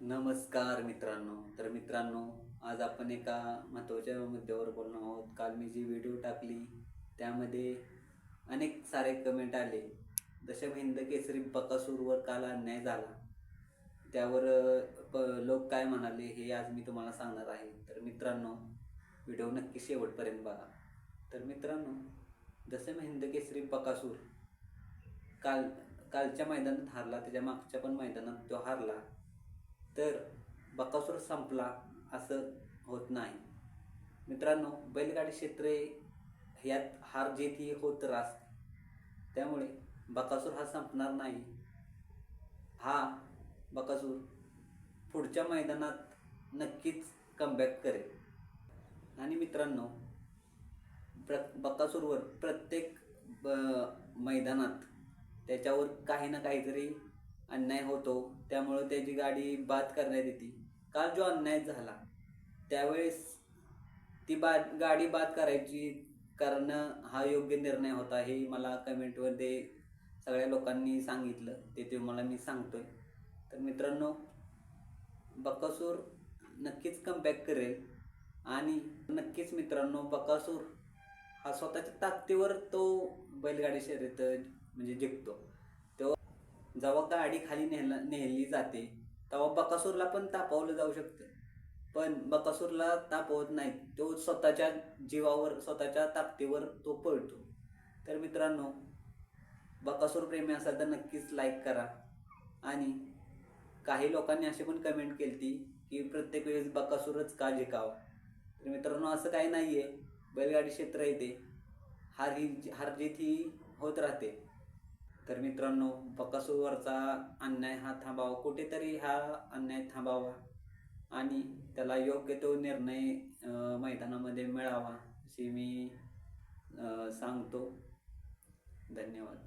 नमस्कार मित्रांनो. तर मित्रांनो आज आपण एका महत्त्वाच्या मुद्द्यावर बोलणार आहोत. काल मी जी व्हिडिओ टाकली त्यामध्ये अनेक सारे कमेंट आले. दशम हिंद केसरी बकासूरवर काल अन्याय झाला. त्यावर प लोक काय म्हणाले हे आज मी तुम्हाला सांगणार आहे. तर मित्रांनो व्हिडिओ नक्की शेवटपर्यंत बघा. तर मित्रांनो दशम हिंद केसरी बकासूर काल कालच्या मैदानात हारला त्याच्या मागच्या पण मैदानात तो हारला. तर बकासूर संपला असं होत नाही. मित्रांनो बैलगाडी क्षेत्रे ह्यात हार जीत ही होत रास. त्यामुळे बकासूर हा संपणार नाही. हा बकासूर पुढच्या मैदानात नक्कीच कमबॅक करेल. आणि मित्रांनो प्र बकासूरवर प्रत्येक ब- मैदानात त्याच्यावर काही ना काहीतरी अन्याय होतो त्यामुळं त्याची गाडी बाद करण्यात येते. काल जो अन्याय झाला त्यावेळेस ती बाद गाडी बाद करायची करणं हा योग्य निर्णय होता हे मला कमेंटमध्ये सगळ्या लोकांनी सांगितलं. ते तुम्हाला मी सांगतोय. तर मित्रांनो बकासूर नक्कीच कमबॅक करेल. आणि नक्कीच मित्रांनो बकासूर हा स्वतःच्या ताकदीवर तो बैलगाडी शर्यत म्हणजे जिंकतो. जेव्हा गाडी खाली नेला नेली जाते. तेव्हा बकासूरला पण तापवलं जाऊ शकतं. पण बकासूरला तापवत नाही. तो स्वतःच्या जीवावर स्वतःच्या ताकदीवर तो पळतो. तर मित्रांनो बकासूर प्रेमी असाल तर नक्कीच लाईक करा. आणि काही लोकांनी अशी पण कमेंट केली ती की प्रत्येक वेळेस बकासूरच का जिकावा? तर मित्रांनो असं काही नाही आहे बैलगाडी क्षेत्र येते हार ही ही होत राहते. तर मित्रांनो बकासूरवरचा अन्याय हा थांबावा. कुठेतरी हा अन्याय थांबावा आणि त्याला योग्य तो निर्णय मैदानामध्ये मिळावा अशी मी सांगतो. धन्यवाद.